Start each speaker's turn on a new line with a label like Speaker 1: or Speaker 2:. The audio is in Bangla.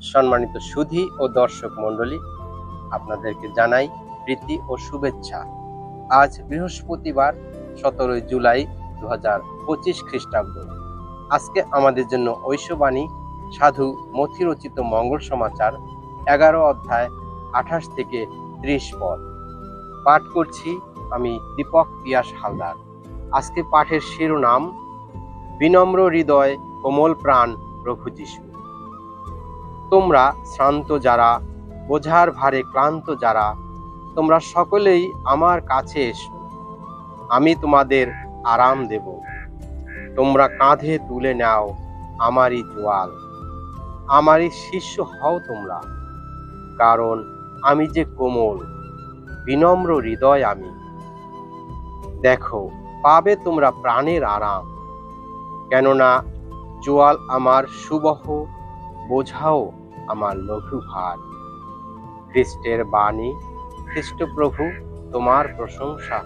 Speaker 1: সম্মানিত সুধী ও দর্শক মণ্ডলী, আপনাদেরকে জানাই প্রীতি ও শুভেচ্ছা। আজ বৃহস্পতিবার, সতেরোই জুলাই দু হাজার পঁচিশ খ্রিস্টাব্দ। আজকে আমাদের জন্য ঐশবাণী, সাধু মথিরচিত মঙ্গল সমাচার, এগারো অধ্যায়, আঠাশ থেকে ত্রিশ পদ। পাঠ করছি আমি দীপক পিয়াস হালদার। আজকে পাঠের শিরোনাম, বিনম্র হৃদয়, কোমল প্রাণ প্রভু যিশু। তোমরা শ্রান্ত যারা, বোঝার ভারে ক্লান্ত যারা, তোমরা সকলেই আমার কাছে এসো। আমি তোমাদের আরাম দেব। তোমরা কাঁধে তুলে নাও আমারই জোয়াল। আমারই শিষ্য হও তোমরা। কারণ আমি যে কোমল, বিনম্র হৃদয় আমি। দেখো, পাবে তোমরা প্রাণের আরাম। কেননা জোয়াল আমার সুবহ, বোঝাও আমার লঘু ভার খ্রিস্টের বাণী খ্রিস্টপ্রভু তোমার প্রশংসা।